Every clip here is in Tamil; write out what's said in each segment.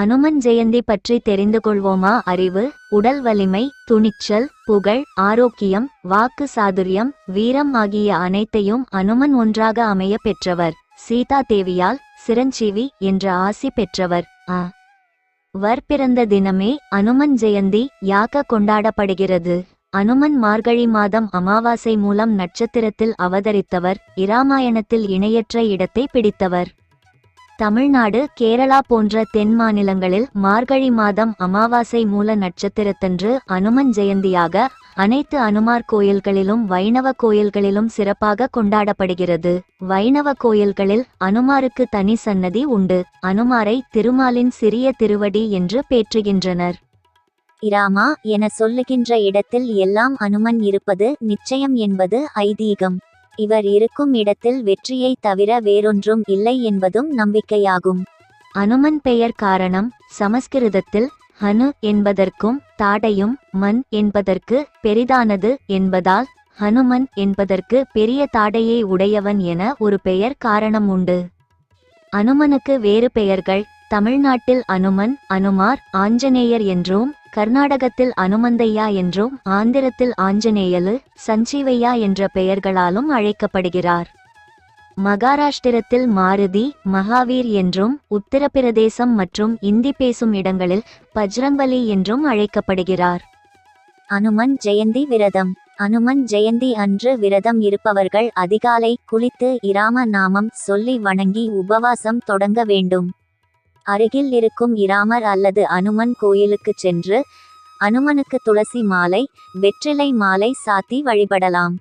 அனுமன் ஜெயந்தி பற்றி தெரிந்து கொள்வோமா? அறிவு உடல் வலிமை துணிச்சல் புகழ் ஆரோக்கியம் வாக்கு சாதுரியம் வீரம் ஆகிய அனைத்தையும் அனுமன் ஒன்றாக அமைய பெற்றவர். சீதா தேவியால் சிரஞ்சீவி என்ற ஆசி பெற்றவர். ஆ வர் பிறந்த தினமே அனுமன் ஜெயந்தி யாக கொண்டாடப்படுகிறது. அனுமன் மார்கழி மாதம் அமாவாசை மூலம் நட்சத்திரத்தில் அவதரித்தவர். இராமாயணத்தில் இணையற்ற இடத்தை பிடித்தவர். தமிழ்நாடு கேரளா போன்ற தென் மாநிலங்களில் மார்கழி மாதம் அமாவாசை மூல நட்சத்திரத்தன்று அனுமன் ஜெயந்தியாக அனைத்து அனுமார் கோயில்களிலும் வைணவ கோயில்களிலும் சிறப்பாக கொண்டாடப்படுகிறது. வைணவ கோயில்களில் அனுமாருக்கு தனி சன்னதி உண்டு. அனுமாரை திருமாலின் சிறிய திருவடி என்று பேற்றுகின்றனர். இராமா என சொல்லுகின்ற இடத்தில் எல்லாம் அனுமன் இருப்பது நிச்சயம் என்பது ஐதீகம். இவர் இருக்கும் இடத்தில் வெற்றியை தவிர வேறொன்றும் இல்லை என்பதும் நம்பிக்கையாகும். அனுமன் பெயர் காரணம் சமஸ்கிருதத்தில் ஹனு என்பதற்கும் தாடையும் மன் என்பதற்கு பெரிதானது என்பதால் ஹனுமன் என்பதற்கு பெரிய தாடையை உடையவன் என ஒரு பெயர் காரணம் உண்டு. அனுமனுக்கு வேறு பெயர்கள் தமிழ்நாட்டில் அனுமன் அனுமார் ஆஞ்சநேயர் என்றும் கர்நாடகத்தில் அனுமந்தையா என்றும் ஆந்திரத்தில் ஆஞ்சநேயலு சஞ்சீவையா என்ற பெயர்களாலும் அழைக்கப்படுகிறார். மகாராஷ்டிரத்தில் மாருதி மகாவீர் என்றும் உத்தரப்பிரதேசம் மற்றும் இந்தி பேசும் இடங்களில் பஜ்ரங்வலி என்றும் அழைக்கப்படுகிறார். அனுமன் ஜெயந்தி விரதம். அனுமன் ஜெயந்தி அன்று விரதம் இருப்பவர்கள் அதிகாலை குளித்து இராம நாமம் சொல்லி வணங்கி உபவாசம் தொடங்க வேண்டும். அருகில் இருக்கும் இராமர் அல்லது அனுமன் கோயிலுக்கு சென்று அனுமனுக்கு துளசி மாலை வெற்றிலை மாலை சாத்தி வழிபடலாம்.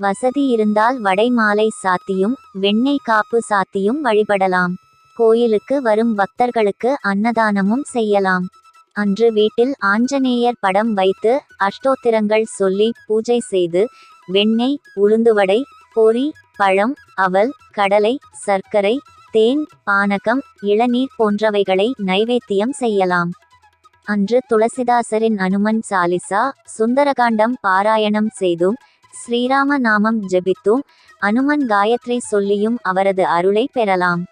வசதி இருந்தால் வடை மாலை சாத்தியும் வெண்ணெய் காப்பு சாத்தியும் வழிபடலாம். கோயிலுக்கு வரும் பக்தர்களுக்கு அன்னதானமும் செய்யலாம். அன்று வீட்டில் ஆஞ்சநேயர் படம் வைத்து அஷ்டோத்திரங்கள் சொல்லி பூஜை செய்து வெண்ணெய் உளுந்துவடை பொரி பழம் அவல் கடலை சர்க்கரை தேன் பானகம் இளநீர் போன்றவைகளை நைவேத்தியம் செய்யலாம். அன்று துளசிதாசரின் அனுமன் சாலிசா சுந்தரகாண்டம் பாராயணம் செய்தும் ஸ்ரீராம நாமம் ஜெபித்தும் அனுமன் காயத்ரி சொல்லியும் அவரது அருளை பெறலாம்.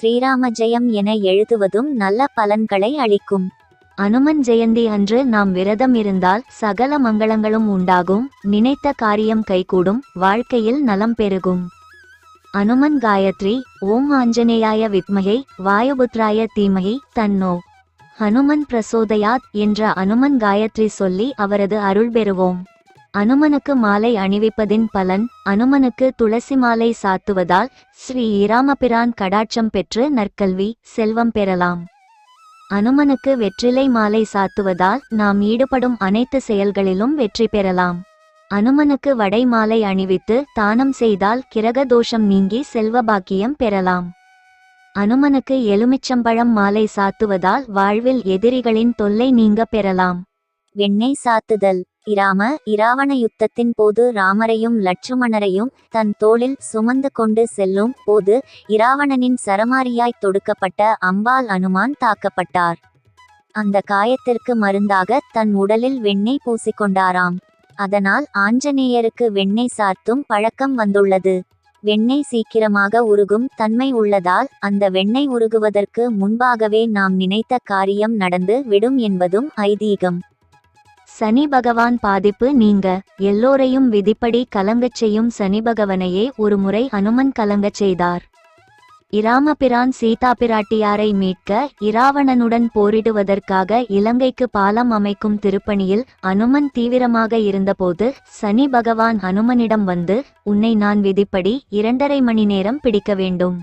ஸ்ரீராம ஜெயம் என எழுதுவதும் நல்ல பலன்களை அளிக்கும். அனுமன் ஜெயந்தி அன்று நாம் விரதம் இருந்தால் சகல மங்களங்களும் உண்டாகும் நினைத்த காரியம் கைகூடும் வாழ்க்கையில் நலம் பெருகும். அனுமன் காயத்ரி ஓம் ஆஞ்சநேயாய வித்மகை வாயுபுத்ராய தீமகை தன்னோ. ஹனுமன் பிரசோதயாத் என்ற அனுமன் காயத்ரி சொல்லி அவரது அருள் பெறுவோம். அனுமனுக்கு மாலை அணிவிப்பதின் பலன் அனுமனுக்கு துளசி மாலை சாத்துவதால் ஸ்ரீ இராமபிரான் கடாட்சம் பெற்று நற்கல்வி செல்வம் பெறலாம். அனுமனுக்கு வெற்றிலை மாலை சாத்துவதால் நாம் ஈடுபடும் அனைத்து செயல்களிலும் வெற்றி பெறலாம். அனுமனுக்கு வடை மாலை அணிவித்து தானம் செய்தால் கிரக தோஷம் நீங்கி செல்வபாக்கியம் பெறலாம். அனுமனுக்கு எலுமிச்சம்பழம் மாலை சாத்துவதால் வாழ்வில் எதிரிகளின் தொல்லை நீங்க பெறலாம். வெண்ணெய் சாத்துதல். இராம இராவண யுத்தத்தின் போது ராமரையும் லட்சுமணரையும் தன் தோளில் சுமந்து கொண்டு செல்லும் போது இராவணனின் சரமாரியாய் தொடுக்கப்பட்ட அம்பாள் அனுமான் தாக்கப்பட்டார். அந்த காயத்திற்கு மருந்தாக தன் உடலில் வெண்ணெய் பூசிக்கொண்டாராம். அதனால் ஆஞ்சநேயருக்கு வெண்ணெய் சார்த்தும் பழக்கம் வந்துள்ளது. வெண்ணெய் சீக்கிரமாக உருகும் தன்மை உள்ளதால் அந்த வெண்ணெய் உருகுவதற்கு முன்பாகவே நாம் நினைத்த காரியம் நடந்து விடும் என்பதும் ஐதீகம். சனி பகவான் பாதிப்பு நீங்க. எல்லோரையும் விதிப்படி கலங்கச் செய்யும் சனி பகவனையே ஒரு முறை அனுமன் கலங்கச் செய்தார். இராமபிரான் சீதா பிராட்டியாரை மீட்க இராவணனுடன் போரிடுவதற்காக இலங்கைக்கு பாலம் அமைக்கும் திருப்பணியில் அனுமன் தீவிரமாக இருந்தபோது சனி பகவான் அனுமனிடம் வந்து உன்னை நான் விதிப்படி இரண்டரை மணி நேரம் பிடிக்க வேண்டும்.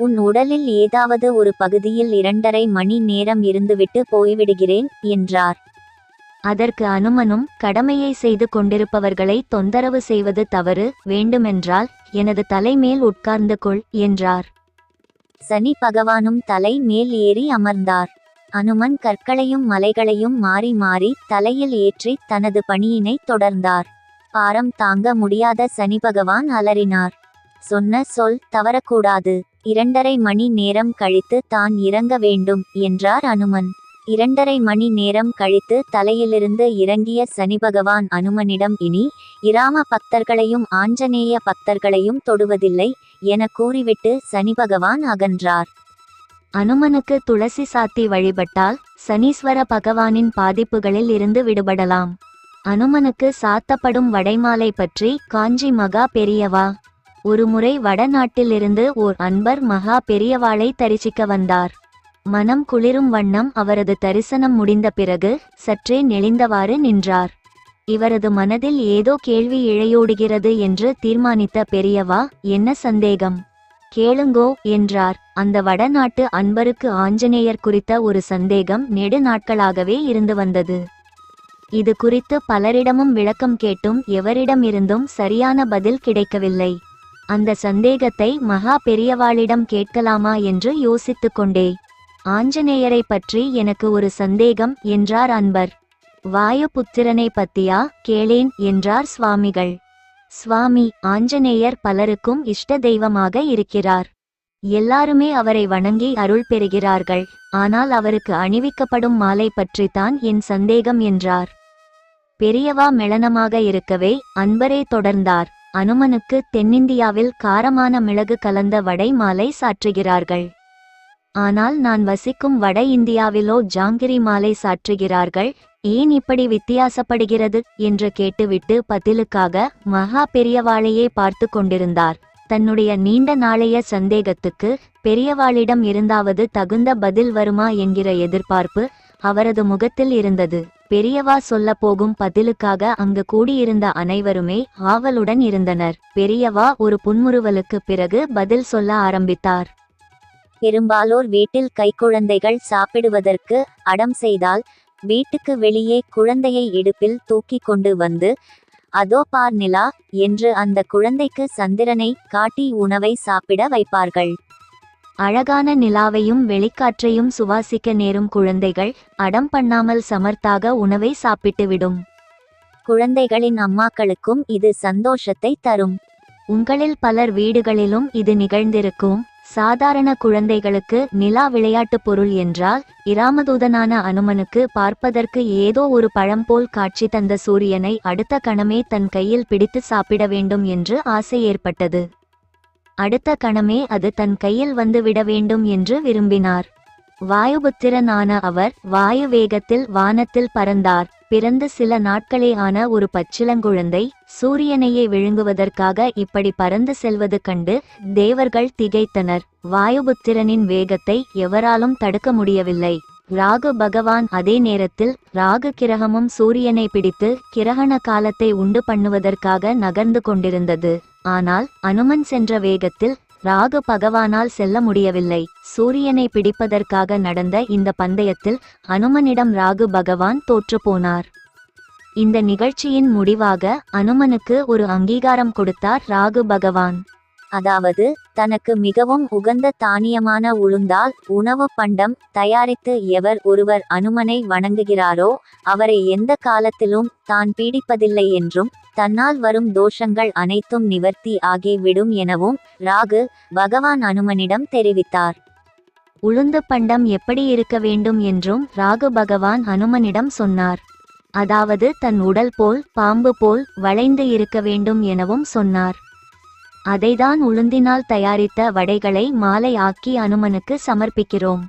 உன் உடலில் ஏதாவது ஒரு பகுதியில் இரண்டரை மணி நேரம் இருந்துவிட்டு போய்விடுகிறேன் என்றார். அதற்கு அனுமனும் கடமையை செய்து கொண்டிருப்பவர்களை தொந்தரவு செய்வது தவறு வேண்டுமென்றால் எனது தலைமேல் உட்கார்ந்து கொள் என்றார். சனி பகவானும் தலை மேல் ஏறி அமர்ந்தார். அனுமன் கற்களையும் மலைகளையும் மாறி மாறி தலையில் ஏற்றி தனது பணியினை தொடர்ந்தார். பாரம் தாங்க முடியாத சனி பகவான் அலறினார். சொன்ன சொல் தவறக்கூடாது. இரண்டரை மணி நேரம் கழித்து தான் இறங்க வேண்டும் என்றார் அனுமன். இரண்டரை மணி நேரம் கழித்து தலையிலிருந்து இறங்கிய சனி பகவான் அனுமனிடம் இனி இராம பக்தர்களையும் ஆஞ்சநேய பக்தர்களையும் தொடுவதில்லை என கூறிவிட்டு சனி பகவான் அகன்றார். அனுமனுக்கு துளசி சாத்தி வழிபட்டால் சனீஸ்வர பகவானின் பாதிப்புகளில் இருந்து விடுபடலாம். அனுமனுக்கு சாத்தப்படும் வடைமாலை பற்றி காஞ்சி மகா பெரியவா. ஒருமுறை வடநாட்டிலிருந்து ஓர் அன்பர் மகா பெரியவாளை தரிசிக்க வந்தார். மனம் குளிரும் வண்ணம் அவரது தரிசனம் முடிந்த பிறகு சற்றே நெளிந்தவாறு நின்றார். இவரது மனதில் ஏதோ கேள்வி இழையோடுகிறது என்று தீர்மானித்த பெரியவா என்ன சந்தேகம்? கேளுங்கோ என்றார். அந்த வடநாட்டு அன்பருக்கு ஆஞ்சநேயர் குறித்த ஒரு சந்தேகம் நெடு நாட்களாகவே இருந்து வந்தது. இது குறித்து பலரிடமும் விளக்கம் கேட்டும் எவரிடமிருந்தும் சரியான பதில் கிடைக்கவில்லை. அந்த சந்தேகத்தை மகா பெரியவாளிடம் கேட்கலாமா என்று யோசித்துக் கொண்டே ஆஞ்சநேயரை பற்றி எனக்கு ஒரு சந்தேகம் என்றார் அன்பர். வாயுபுத்திரனை பத்தியா? கேளேன் என்றார் சுவாமிகள். சுவாமி ஆஞ்சநேயர் பலருக்கும் இஷ்ட தெய்வமாக இருக்கிறார். எல்லாருமே அவரை வணங்கி அருள் பெறுகிறார்கள். ஆனால் அவருக்கு அணிவிக்கப்படும் மாலை பற்றித்தான் என் சந்தேகம் என்றார். பெரியவா மெளனமாக இருக்கவே அன்பரே தொடர்ந்தார். அனுமனுக்கு தென்னிந்தியாவில் காரமான மிளகு கலந்த வடை மாலை சாற்றுகிறார்கள். ஆனால் நான் வசிக்கும் வட இந்தியாவிலோ ஜாங்கிரி மாலை சாற்றுகிறார்கள் ஏன் இப்படி வித்தியாசப்படுகிறது? என்று கேட்டுவிட்டு பதிலுக்காக மகா பெரியவாளையே பார்த்து கொண்டிருந்தார். தன்னுடைய நீண்ட நாளைய சந்தேகத்துக்கு பெரியவாளிடம் இருந்தாவது தகுந்த பதில் வருமா என்கிற எதிர்பார்ப்பு அவரது முகத்தில் இருந்தது. பெரியவா சொல்ல போகும் பதிலுக்காக அங்கு கூடியிருந்த அனைவருமே ஆவலுடன் இருந்தனர். பெரியவா ஒரு புன்முறுவலுக்கு பிறகு பதில் சொல்ல ஆரம்பித்தார். பெரும்பாலோர் வீட்டில் கைக்குழந்தைகள் சாப்பிடுவதற்கு அடம் செய்தால் வீட்டுக்கு வெளியே குழந்தையை இடுப்பில் தூக்கி கொண்டு வந்து அதோ பார் நிலா என்று அந்த குழந்தைக்கு சந்திரனை காட்டி உணவை சாப்பிட வைப்பார்கள். அழகான நிலாவையும் வெளிக்காற்றையும் சுவாசிக்க நேரும் குழந்தைகள் அடம் பண்ணாமல் சமர்த்தாக உணவை சாப்பிட்டுவிடும் குழந்தைகளின் அம்மாக்களுக்கும் இது சந்தோஷத்தை தரும். உங்களில் பலர் வீடுகளிலும் இது நிகழ்ந்திருக்கும். சாதாரண குழந்தைகளுக்கு நிலா விளையாட்டுப் பொருள் என்றால் இராமதூதனான அனுமனுக்கு பார்ப்பதற்கு ஏதோ ஒரு பழம் போல் காட்சி தந்த சூரியனை அடுத்த கணமே தன் கையில் பிடித்து சாப்பிட வேண்டும் என்று ஆசை ஏற்பட்டது. அடுத்த கணமே அது தன் கையில் வந்து விட வேண்டும் என்று விரும்பினார். வாயுபுத்திரனான அவர் வாயு வேகத்தில் வானத்தில் பறந்தார். பிறந்து சில நாட்களே ஆன ஒரு பச்சிளங்குழந்தை சூரியனையே விழுங்குவதற்காக இப்படி பறந்து செல்வது கண்டு தேவர்கள் திகைத்தனர். வாயுபுத்திரனின் வேகத்தை எவராலும் தடுக்க முடியவில்லை. ராகு பகவான் அதே நேரத்தில் ராகு கிரகமும் சூரியனை பிடித்து கிரகண காலத்தை உண்டு பண்ணுவதற்காக நகர்ந்து கொண்டிருந்தது. ஆனால் அனுமன் சென்ற வேகத்தில் ராகு பகவானால் செல்ல முடியவில்லை. சூரியனை பிடிப்பதற்காக நடந்த இந்த பந்தயத்தில் அனுமனிடம் ராகு பகவான் தோற்றுப்போனார் இந்த நிகழ்ச்சியின் முடிவாக அனுமனுக்கு ஒரு அங்கீகாரம் கொடுத்தார் ராகு பகவான். அதாவது தனக்கு மிகவும் உகந்த தானியமான உளுந்தால் உணவு பண்டம் தயாரித்து எவர் ஒருவர் அனுமனை வணங்குகிறாரோ அவரை எந்த காலத்திலும் தான் பீடிப்பதில்லை என்றும் தன்னால் வரும் தோஷங்கள் அனைத்தும் நிவர்த்தி ஆகிவிடும் எனவும் ராகு பகவான் அனுமனிடம் தெரிவித்தார். உளுந்து பண்டம் எப்படி இருக்க வேண்டும் என்றும் ராகு பகவான் அனுமனிடம் சொன்னார். அதாவது தன் உடல் போல் பாம்பு போல் வளைந்து இருக்க வேண்டும் எனவும் சொன்னார். அதைதான் உளுந்தினால் தயாரித்த வடைகளை மாலை ஆக்கி அனுமனுக்கு சமர்ப்பிக்கிறோம்.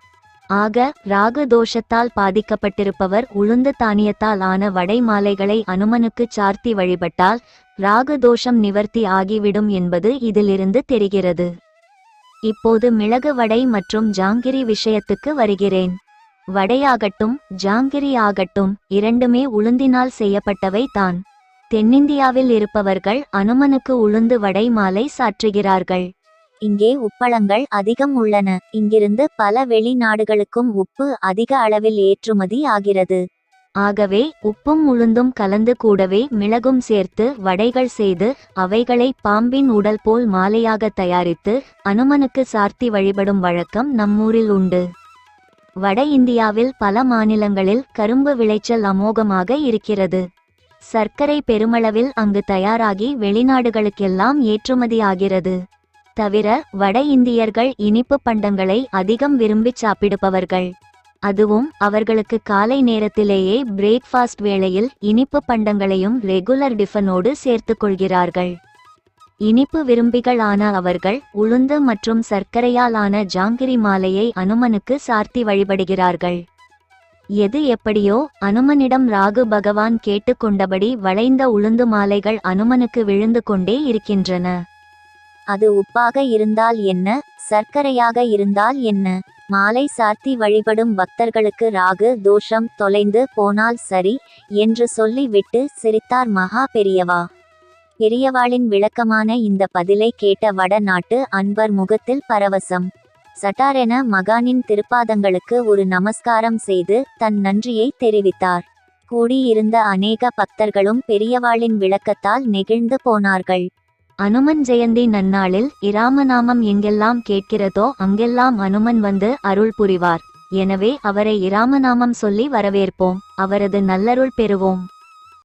ஆக ராகு தோஷத்தால் பாதிக்கப்பட்டிருப்பவர் உளுந்து தானியத்தால் ஆன வடை மாலைகளை அனுமனுக்கு சார்த்தி வழிபட்டால் ராகு தோஷம் நிவர்த்தி ஆகிவிடும் என்பது இதிலிருந்து தெரிகிறது. இப்போது மிளகு வடை மற்றும் ஜாங்கிரி விஷயத்துக்கு வருகிறேன். வடையாகட்டும் ஜாங்கிரி ஆகட்டும் இரண்டுமே உளுந்தினால் செய்யப்பட்டவை தான். தென்னிந்தியாவில் இருப்பவர்கள் அனுமனுக்கு உளுந்து வடை மாலை சாற்றுகிறார்கள். இங்கே உப்பளங்கள் அதிகம் உள்ளன. இங்கிருந்து பல வெளிநாடுகளுக்கும் உப்பு அதிக அளவில் ஏற்றுமதி ஆகிறது. ஆகவே உப்பும் உளுந்தும் கலந்து கூடவே மிளகும் சேர்த்து வடைகள் செய்து அவைகளை பாம்பின் உடல் போல் மாலையாக தயாரித்து அனுமனுக்கு சார்த்தி வழிபடும் வழக்கம் நம்மூரில் உண்டு. வட இந்தியாவில் பல மாநிலங்களில் கரும்பு விளைச்சல் அமோகமாக இருக்கிறது. சர்க்கரை பெருமளவில் அங்கு தயாராகி வெளிநாடுகளுக்கெல்லாம் ஏற்றுமதி ஆகிறது தவிர வட இந்தியர்கள் இனிப்பு பண்டங்களை அதிகம் விரும்பிச் சாப்பிடுபவர்கள். அதுவும் அவர்களுக்கு காலை நேரத்திலேயே பிரேக்ஃபாஸ்ட் வேளையில் இனிப்பு பண்டங்களையும் ரெகுலர் டிஃபனோடு சேர்த்துக் கொள்கிறார்கள். இனிப்பு விரும்பிகளான அவர்கள் உளுந்து மற்றும் சர்க்கரையாலான ஜாங்கிரி மாலையை அனுமனுக்கு சார்த்தி வழிபடுகிறார்கள். எது எப்படியோ அனுமனிடம் ராகு பகவான் கேட்டுக்கொண்டபடி வளைந்த உளுந்து மாலைகள் அனுமனுக்கு விழுந்து கொண்டே இருக்கின்றன. அது உப்பாக இருந்தால் என்ன? சர்க்கரையாக இருந்தால் என்ன? மாலை சார்த்தி வழிபடும் பக்தர்களுக்கு ராகு தோஷம் தொலைந்து போனால் சரி என்று சொல்லிவிட்டு சிரித்தார் மகா பெரியவா. பெரியவாளின் விளக்கமான இந்த பதிலை கேட்ட வடநாட்டு அன்பர் முகத்தில் பரவசம். சட்டாரென மகானின் திருப்பாதங்களுக்கு ஒரு நமஸ்காரம் செய்து தன் நன்றியை தெரிவித்தார். கூடியிருந்த அநேக பக்தர்களும் பெரியவாளின் விளக்கத்தால் நெகிழ்ந்து போனார்கள். அனுமன் ஜெயந்தி நன்னாளில் இராமநாமம் எங்கெல்லாம் கேட்கிறதோ அங்கெல்லாம் அனுமன் வந்து அருள் புரிவார். எனவே அவரை இராமநாமம் சொல்லி வரவேற்போம். அவரது நல்லருள் பெறுவோம்.